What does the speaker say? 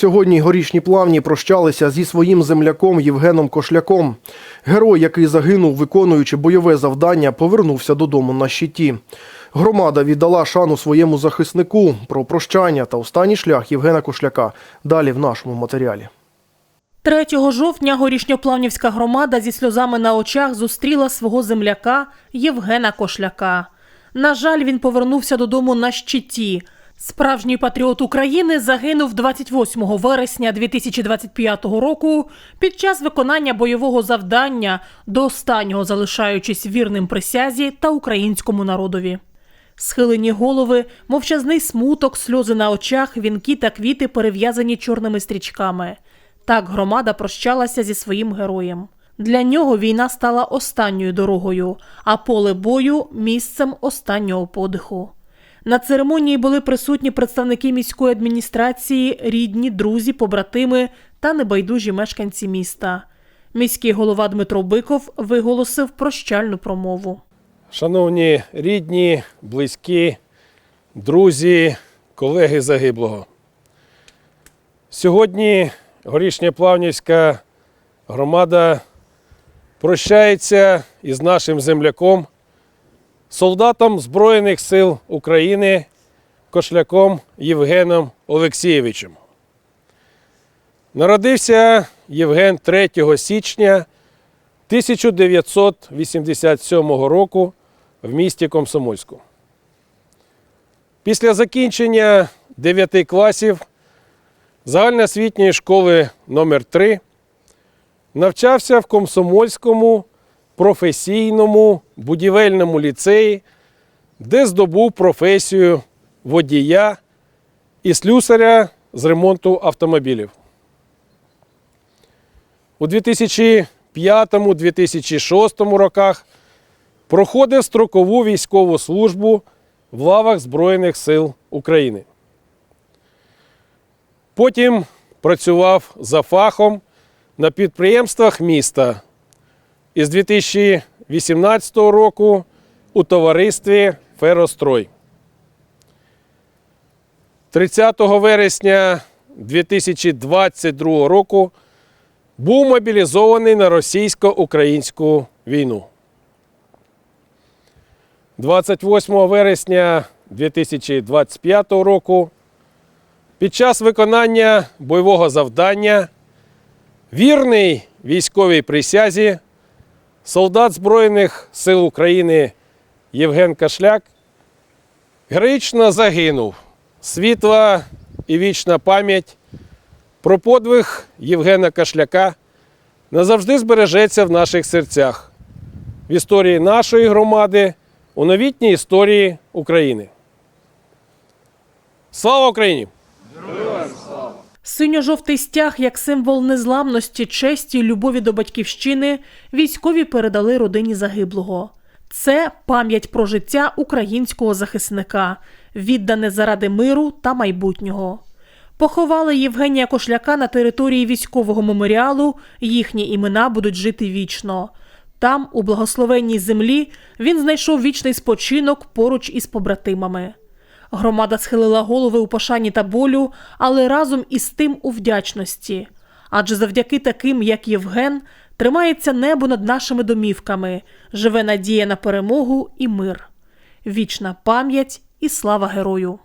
Сьогодні горішні плавні прощалися зі своїм земляком Євгеном Кошляком. Герой, який загинув, виконуючи бойове завдання, повернувся додому на щиті. Громада віддала шану своєму захиснику про прощання та останній шлях Євгена Кошляка. Далі в нашому матеріалі. 3 жовтня горішньоплавнівська громада зі сльозами на очах зустріла свого земляка Євгена Кошляка. На жаль, він повернувся додому на щиті. Справжній патріот України загинув 28 вересня 2025 року під час виконання бойового завдання, до останнього залишаючись вірним присязі та українському народові. Схилені голови, мовчазний смуток, сльози на очах, вінки та квіти перев'язані чорними стрічками. Так громада прощалася зі своїм героєм. Для нього війна стала останньою дорогою, а поле бою місцем останнього подиху. На церемонії були присутні представники міської адміністрації, рідні, друзі, побратими та небайдужі мешканці міста. Міський голова Дмитро Биков виголосив прощальну промову. Шановні рідні, близькі, друзі, колеги загиблого. Сьогодні Горішньоплавнівська громада прощається із нашим земляком, солдатом Збройних сил України, кошляком Євгеном Олексійовичем. Народився Євген 3 січня 1987 року в місті Комсомольську. Після закінчення 9 класів загальноосвітньої школи номер 3 навчався в Комсомольському професійному будівельному ліцеї, де здобув професію водія і слюсаря з ремонту автомобілів. У 2005-2006 роках проходив строкову військову службу в лавах Збройних сил України. Потім працював за фахом на підприємствах міста із 2018 року у товаристві Ферострой. 30 вересня 2022 року був мобілізований на російсько-українську війну. 28 вересня 2025 року під час виконання бойового завдання вірний військовій присязі солдат Збройних сил України Євген Кашляк героїчно загинув. Світла і вічна пам'ять про подвиг Євгена Кашляка назавжди збережеться в наших серцях, в історії нашої громади, у новітній історії України. Слава Україні! Синьо-жовтий стяг як символ незламності, честі, любові до батьківщини військові передали родині загиблого. Це пам'ять про життя українського захисника, віддане заради миру та майбутнього. Поховали Євгенія Кошляка на території військового меморіалу. Їхні імена будуть жити вічно. Там, у благословенній землі, він знайшов вічний спочинок поруч із побратимами. Громада схилила голови у пошані та болю, але разом із тим у вдячності. Адже завдяки таким, як Євген, тримається небо над нашими домівками, живе надія на перемогу і мир. Вічна пам'ять і слава герою!